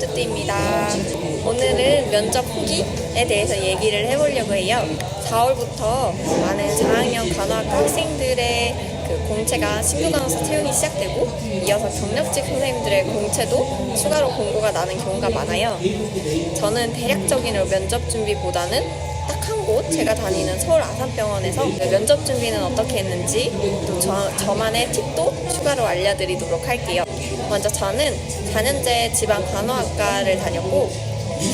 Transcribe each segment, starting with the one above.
뚜띠입니다. 오늘은 면접 후기에 대해서 얘기를 해보려고 해요. 4월부터 많은 4학년 간호학과 학생들의 그 공채가 신규 간호사 채용이 시작되고 이어서 경력직 선생님들의 공채도 추가로 공고가 나는 경우가 많아요. 저는 대략적인 면접 준비보다는 딱한곳 제가 다니는 서울 아산병원에서 그 면접 준비는 어떻게 했는지 또 저, 저만의 팁도 추가로 알려드리도록 할게요. 먼저 저는 4년제 지방 간호학과를 다녔고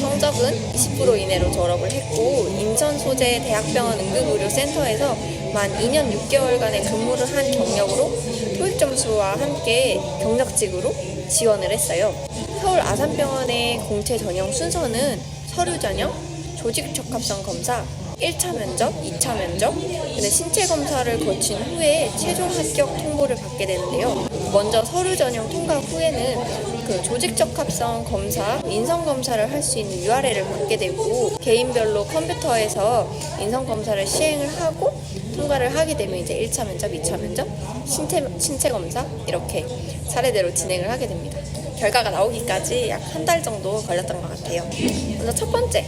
성적은 20% 이내로 졸업을 했고 인천 소재 대학병원 응급의료센터에서 만 2년 6개월간의 근무를 한 경력으로 토익 점수와 함께 경력직으로 지원을 했어요. 서울 아산병원의 공채 전형 순서는 서류 전형, 조직 적합성 검사, 1차 면접, 2차 면접, 신체 검사를 거친 후에 최종 합격 통보를 받게 되는데요. 먼저 서류 전형 통과 후에는 그 조직 적합성 검사, 인성 검사를 할 수 있는 URL을 받게 되고 개인별로 컴퓨터에서 인성 검사를 시행을 하고 통과를 하게 되면 이제 1차 면접, 2차 면접, 신체 신체 검사 이렇게 차례대로 진행을 하게 됩니다. 결과가 나오기까지 약 한 달 정도 걸렸던 것 같아요. 먼저 첫 번째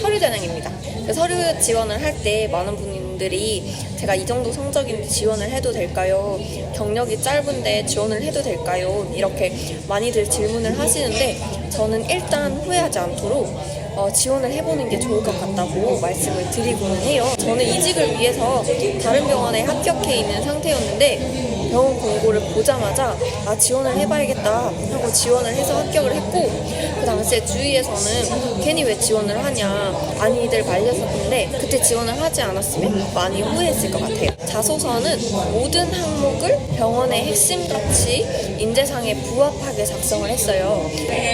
서류 전형입니다. 그 서류 지원을 할 때 많은 분 들이 제가 이 정도 성적인데 지원을 해도 될까요? 경력이 짧은데 지원을 해도 될까요? 이렇게 많이들 질문을 하시는데 저는 일단 후회하지 않도록 어, 지원을 해보는 게 좋을 것 같다고 말씀을 드리고는 해요. 저는 이직을 위해서 다른 병원에 합격해 있는 상태였는데 병원 공고를 보자마자 아 지원을 해봐야겠다 하고 지원을 해서 합격을 했고 그 당시에 주위에서는 괜히 왜 지원을 하냐 많이들 말렸었는데 그때 지원을 하지 않았으면 많이 후회했을 것 같아요. 자소서는 모든 항목을 병원의 핵심 가치 인재상에 부합하게 작성을 했어요.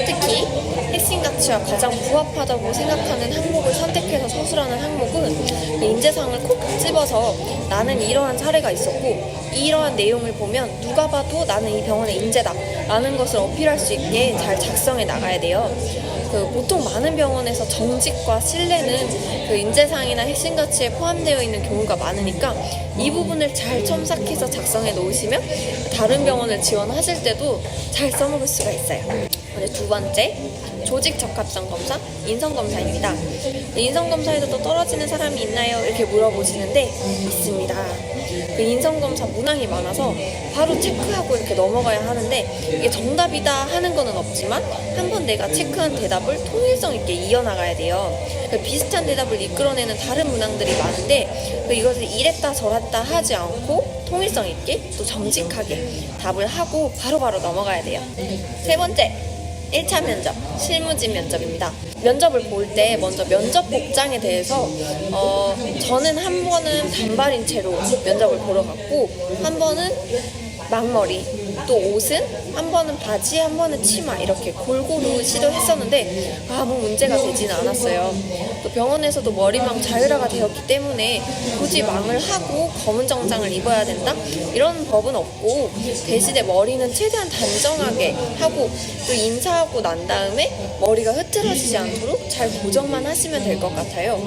특히 핵심 가치와 가장 부합하다 고 생각하는 항목을 선택해서 서술하는 항목은 그 인재상을 콕 집어서 나는 이러한 사례가 있었고 이러한 내용을 보면 누가 봐도 나는 이 병원의 인재다 라는 것을 어필할 수 있게 잘 작성해 나가야 돼요. 그 보통 많은 병원에서 정직과 신뢰는 그 인재상이나 핵심 가치에 포함되어 있는 경우가 많으니까 이 부분을 잘 첨삭해서 작성해 놓으시면 다른 병원을 지원하실 때도 잘 써먹을 수가 있어요. 두 번째 조직 적합성 검사, 인성 검사입니다. 인성 검사에서 또 떨어지는 사람이 있나요? 이렇게 물어보시는데 있습니다. 그 인성 검사 문항이 많아서 바로 체크하고 이렇게 넘어가야 하는데 이게 정답이다 하는 거는 없지만 한 번 내가 체크한 대답을 통일성 있게 이어나가야 돼요. 그 비슷한 대답을 이끌어내는 다른 문항들이 많은데 그 이것을 이랬다 저랬다 하지 않고 통일성 있게 또 정직하게 답을 하고 바로바로 넘어가야 돼요. 세 번째, 1차 면접, 실무진 면접입니다. 면접을 볼 때 먼저 면접 복장에 대해서 어, 저는 한 번은 단발인 채로 면접을 보러 갔고 한 번은 막머리 또 옷은 한 번은 바지 한 번은 치마 이렇게 골고루 시도했었는데 아무 문제가 되지는 않았어요. 또 병원에서도 머리망 자율화가 되었기 때문에 굳이 망을 하고 검은 정장을 입어야 된다 이런 법은 없고 대신에 머리는 최대한 단정하게 하고 또 인사하고 난 다음에 머리가 흐트러지지 않도록 잘 고정만 하시면 될 것 같아요.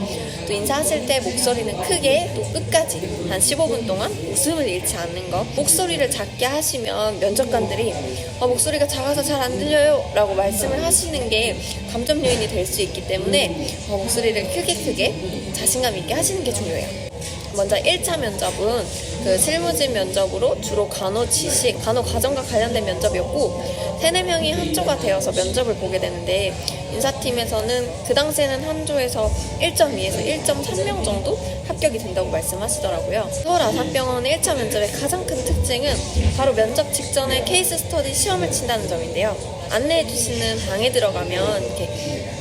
또 인사하실 때 목소리는 크게 또 끝까지 한 15분 동안 웃음을 잃지 않는 거 목소리를 작게 하시면 면접관들이 어, 목소리가 작아서 잘 안 들려요 라고 말씀을 하시는 게 감점 요인이 될 수 있기 때문에 어, 목소리를 크게 크게 자신감 있게 하시는 게 중요해요. 먼저 1차 면접은 그 실무진 면접으로 주로 간호 지식, 간호 과정과 관련된 면접이었고 세네 명이 한 조가 되어서 면접을 보게 되는데 인사팀에서는 그 당시에는 한 조에서 1.2에서 1.3명 정도 합격이 된다고 말씀하시더라고요. 서울 아산병원의 1차 면접의 가장 큰 특징은 바로 면접 직전에 케이스 스터디 시험을 친다는 점인데요. 안내해 주시는 방에 들어가면 이렇게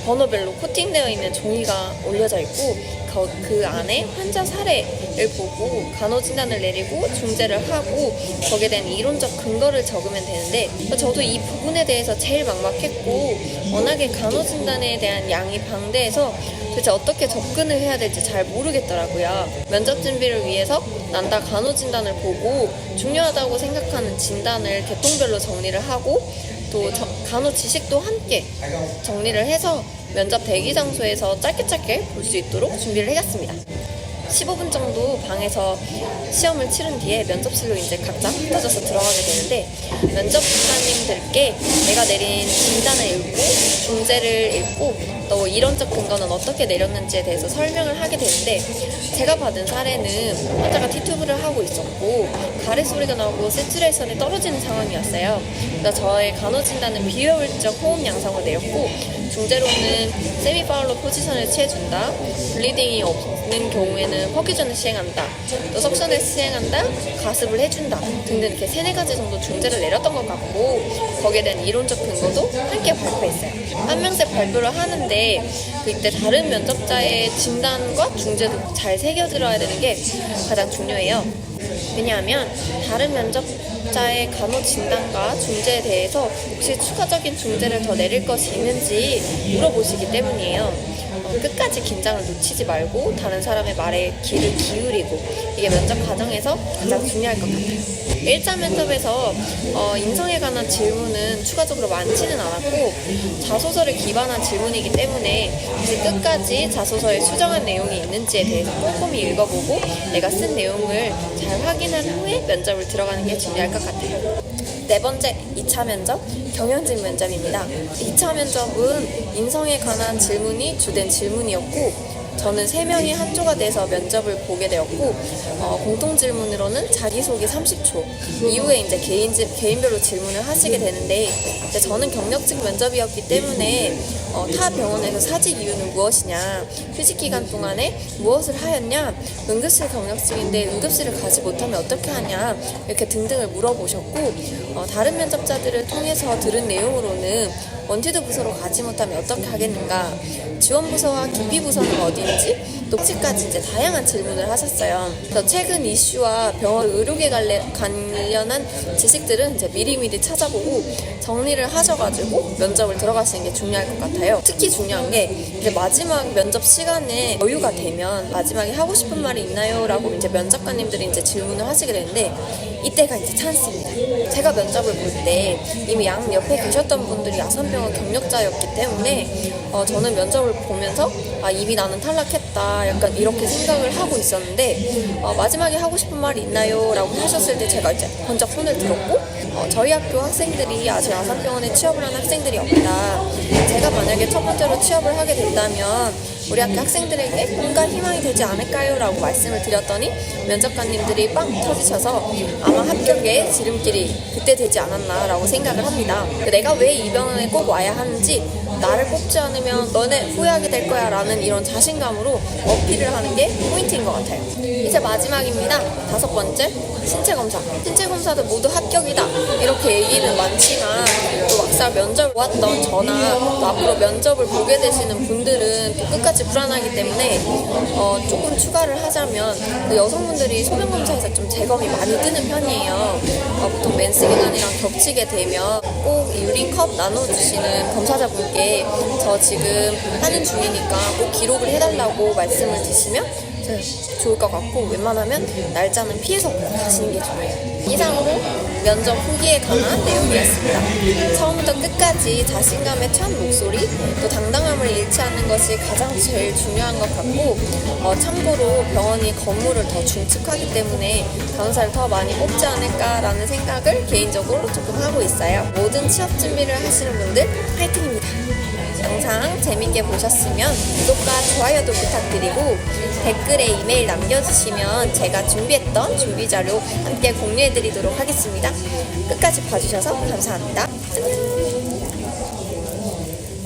번호별로 코팅되어 있는 종이가 올려져 있고 그, 그 안에 환자 사례 를 보고 간호 진단을 내리고 중재를 하고 거기에 대한 이론적 근거를 적으면 되는데 저도 이 부분에 대해서 제일 막막했고 워낙에 간호 진단에 대한 양이 방대해서 도대체 어떻게 접근을 해야 될지 잘 모르겠더라고요. 면접 준비를 위해서 난다 간호 진단을 보고 중요하다고 생각하는 진단을 계통별로 정리를 하고 또 저- 간호 지식도 함께 정리를 해서 면접 대기 장소에서 짧게 짧게 볼 수 있도록 준비를 해갔습니다. 15분 정도 방에서 시험을 치른 뒤에 면접실로 이제 각자 흩어져서 들어가게 되는데 면접관님들께 내가 내린 진단을 읽고 중재를 읽고 또 이론적 근거는 어떻게 내렸는지에 대해서 설명을 하게 되는데 제가 받은 사례는 환자가 티투브를 하고 있었고 가래 소리가 나고 세츄레이션이 떨어지는 상황이었어요. 그래서 저의 간호 진단은 비효율적 호흡 양상을 내렸고 중재로는 세미 파울로 포지션을 취해준다. 블리딩이 없는 경우에는 퍼큐전을 시행한다. 또 석션을 시행한다. 가습을 해준다. 등등 이렇게 세네 가지 정도 중재를 내렸던 것 같고 거기에 대한 이론적 근거도 함께 발표했어요. 한 명씩 발표를 하는데 그때 다른 면접자의 진단과 중재도 잘 새겨들어야 되는 게 가장 중요해요. 왜냐하면 다른 면접자의 간호 진단과 중재에 대해서 혹시 추가적인 중재를 더 내릴 것이 있는지 물어보시기 때문이에요. 어, 끝까지 긴장을 놓치지 말고 다른 사람의 말에 귀를 기울이고 이게 면접 과정에서 가장 중요할 것 같아요. 1차 면접에서 어, 인성에 관한 질문은 추가적으로 많지는 않았고 자소서를 기반한 질문이기 때문에 이제 끝까지 자소서에 수정한 내용이 있는지에 대해서 꼼꼼히 읽어보고 내가 쓴 내용을 잘 확인한 후에 면접을 들어가는 게 중요할 것 같아요. 네 번째 2차 면접 경영진 면접입니다. 2차 면접은 인성에 관한 질문이 주된 질문이었고 저는 세 명이 한 조가 돼서 면접을 보게 되었고 어, 공통 질문으로는 자기소개 30초 이후에 이제 개인, 질- 개인별로 질문을 하시게 되는데 저는 경력직 면접이었기 때문에 어, 타 병원에서 사직 이유는 무엇이냐 휴직 기간 동안에 무엇을 하였냐 응급실 경력직인데 응급실을 가지 못하면 어떻게 하냐 이렇게 등등을 물어보셨고 어, 다른 면접자들을 통해서 들은 내용으로는 원티드 부서로 가지 못하면 어떻게 하겠는가 지원 부서와 기피 부서는 어디 인지 녹지까지 이제 다양한 질문을 하셨어요. 그래서 최근 이슈와 병원 의료계 관련, 관련한 지식들은 이제 미리미리 찾아보고 정리를 하셔가지고 면접을 들어가시는 게 중요할 것 같아요. 특히 중요한 게 이제 마지막 면접 시간에 여유가 되면 마지막에 하고 싶은 말이 있나요? 라고 이제 면접관님들이 이제 질문을 하시게 되는데 이때가 이제 찬스입니다. 제가 면접을 볼 때 이미 양 옆에 계셨던 분들이 야산병원 경력자였기 때문에 어, 저는 면접을 보면서 아 입이 나는 탈락했다 약간 이렇게 생각을 하고 있었는데 어, 마지막에 하고 싶은 말이 있나요? 라고 하셨을 때 제가 이제 번쩍 손을 들었고 어, 저희 학교 학생들이 아직 아산병원에 취업을 한 학생들이 없다. 제가 만약에 첫 번째로 취업을 하게 된다면 우리 학교 학생들에게 뭔가 희망이 되지 않을까요? 라고 말씀을 드렸더니 면접관님들이 빵 터지셔서 아마 합격의 지름길이 그때 되지 않았나 라고 생각을 합니다. 내가 왜 이 병원에 꼭 와야 하는지 나를 뽑지 않으면 너네 후회하게 될 거야 라는 이런 자신감으로 어필을 하는 게 포인트인 것 같아요. 이제 마지막입니다. 다섯 번째, 신체 검사. 신체 검사도 모두 합격이다. 이렇게 얘기는 많지만 또 막상 면접을 보았던 저나 또 앞으로 면접을 보게 되시는 분들은 또 끝까지 불안하기 때문에 어, 조금 추가를 하자면 그 여성분들이 소변 검사에서 좀 재검이 많이 뜨는 편이에요. 어, 보통 맨스 기간이랑 겹치게 되면 꼭 유리컵 나눠주시는 검사자분께 저 지금 하는 중이니까 꼭 기록을 해달라고 말씀을 드시면 좋을 것 같고 웬만하면 날짜는 피해서 가시는 게 좋아요. 이상으로 면접 후기에 관한 내용이었습니다. 처음부터 끝까지 자신감의 찬 목소리, 또 당당함을 잃지 않는 것이 가장 제일 중요한 것 같고 어, 참고로 병원이 건물을 더 중축하기 때문에 간호사를 더 많이 뽑지 않을까라는 생각을 개인적으로 조금 하고 있어요. 모든 취업 준비를 하시는 분들 화이팅입니다. 영상 재밌게 보셨으면 구독과 좋아요도 부탁드리고 댓글에 이메일 남겨주시면 제가 준비했던 준비 자료 함께 공유해드리도록 하겠습니다. 끝까지 봐주셔서 감사합니다.